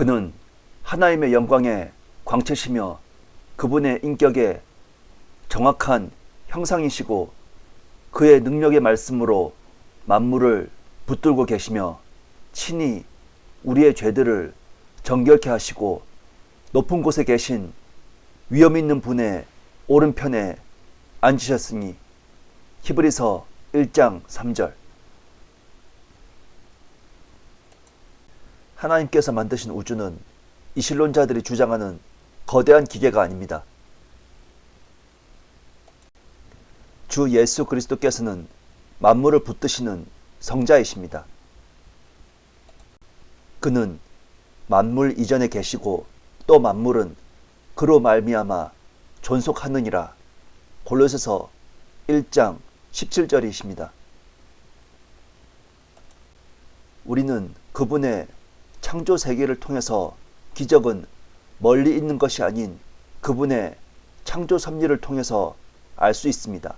그는 하나님의 영광의 광채시며 그분의 인격의 정확한 형상이시고 그의 능력의 말씀으로 만물을 붙들고 계시며 친히 우리의 죄들을 정결케 하시고 높은 곳에 계신 위엄 있는 분의 오른편에 앉으셨으니 히브리서 1장 3절 하나님께서 만드신 우주는 이신론자들이 주장하는 거대한 기계가 아닙니다. 주 예수 그리스도께서는 만물을 붙드시는 성자이십니다. 그는 만물 이전에 계시고 또 만물은 그로 말미암아 존속하느니라. 골로새서 1장 17절이십니다. 우리는 그분의 창조 세계를 통해서 기적은 멀리 있는 것이 아닌 그분의 창조 섭리를 통해서 알 수 있습니다.